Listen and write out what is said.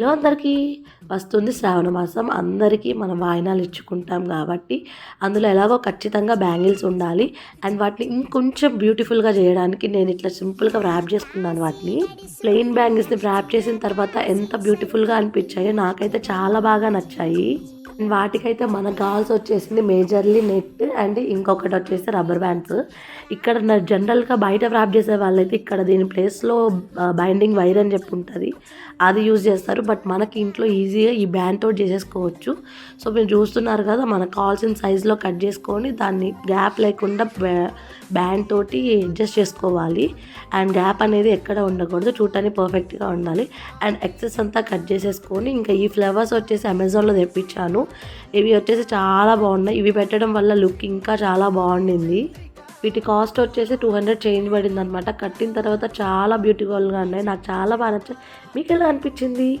Hello అందరికీ. వస్తుంది శ్రావణ మాసం. అందరికీ మనం వాయినాలు ఇచ్చుకుంటాం కాబట్టి అందులో ఎలాగో ఖచ్చితంగా బ్యాంగిల్స్ ఉండాలి. అండ్ వాటిని ఇంకొంచెం బ్యూటిఫుల్గా చేయడానికి నేను ఇట్లా సింపుల్గా ర్యాప్ చేసుకున్నాను వాటిని. ప్లెయిన్ బ్యాంగిల్స్ని ర్యాప్ చేసిన తర్వాత ఎంత బ్యూటిఫుల్గా అనిపించాయో నాకైతే చాలా బాగా నచ్చాయి. వాటికైతే మనకు కావాల్సి వచ్చేసింది మేజర్లీ నెట్ అండ్ ఇంకొకటి వచ్చేసి రబ్బర్ బ్యాండ్స్ ఇక్కడ నా- జనరల్గా బయట ర్యాప్ చేసే వాళ్ళైతే ఇక్కడ దీని ప్లేస్లో బైండింగ్ వైర్ అని చెప్పి ఉంటుంది. అది యూజ్ చేస్తారు. బట్ మనకి ఇంట్లో ఈజీగా ఈ బ్యాండ్ తోటి చేసేసుకోవచ్చు. సో మీరు చూస్తున్నారు కదా మనకు కావాల్సిన సైజులో కట్ చేసుకొని దాన్ని గ్యాప్ లేకుండా బ్యాండ్ తోటి అడ్జస్ట్ చేసుకోవాలి. అండ్ గ్యాప్ అనేది ఎక్కడ ఉండకూడదు. చూడటానికి పర్ఫెక్ట్గా ఉండాలి. అండ్ ఎక్సెస్ అంతా కట్ చేసేసుకొని ఇంకా ఈ ఫ్లవర్స్ వచ్చేసి అమెజాన్లో తెప్పించాను. ఇవి వచ్చేసి చాలా బాగున్నాయి. ఇవి పెట్టడం వల్ల లుక్ ఇంకా చాలా బాగుండింది. వీటి కాస్ట్ వచ్చేసి టూ హండ్రెడ్ చేంజ్ పడింది అనమాట కట్టిన తర్వాత చాలా బ్యూటిఫుల్గా ఉన్నాయి. నాకు చాలా బాగా నచ్చింది మీకు ఎలా అనిపించింది?